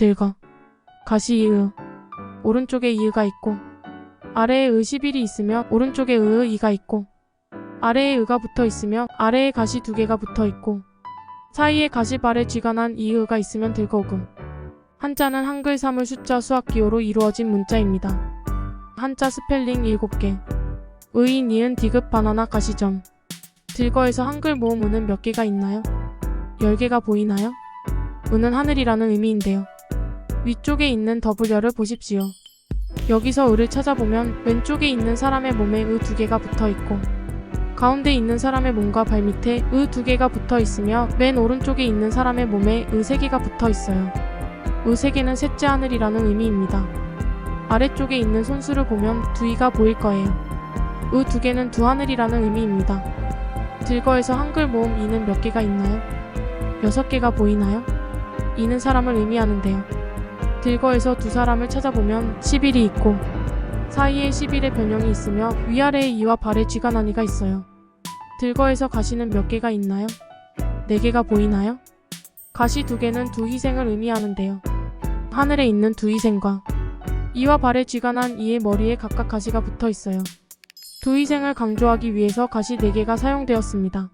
들거. 가시 이으. 오른쪽에 이으가 있고 아래에 의 11이 있으며 오른쪽에 의의 2가 있고 아래에 의가 붙어 있으며 아래에 가시 두 개가 붙어 있고 사이에 가시발에 쥐가 난 이의가 있으면 들거금. 한자는 한글 사물 숫자 수학 기호로 이루어진 문자입니다. 한자 스펠링 7개. 의인 니은 디귿 바나나 가시점. 들거에서 한글 모음 은은 몇 개가 있나요? 10개가 보이나요? 은은 하늘이라는 의미인데요. 위쪽에 있는 W를 보십시오. 여기서 의를 찾아보면 왼쪽에 있는 사람의 몸에 의 두 개가 붙어 있고 가운데 있는 사람의 몸과 발 밑에 의 두 개가 붙어 있으며 맨 오른쪽에 있는 사람의 몸에 의 세 개가 붙어 있어요. 의 세 개는 셋째 하늘이라는 의미입니다. 아래쪽에 있는 손수를 보면 두 이가 보일 거예요. 의 두 개는 두 하늘이라는 의미입니다. 들거에서 한글 모음 이는 몇 개가 있나요? 여섯 개가 보이나요? 이는 사람을 의미하는데요. 들거에서 두 사람을 찾아보면 11이 있고 사이에 11의 변형이 있으며 위아래에 이와 발에 쥐가 난이가 있어요. 들거에서 가시는 몇 개가 있나요? 네 개가 보이나요? 가시 두 개는 두 희생을 의미하는데요. 하늘에 있는 두 희생과 이와 발에 쥐가 난 이의 머리에 각각 가시가 붙어 있어요. 두 희생을 강조하기 위해서 가시 네 개가 사용되었습니다.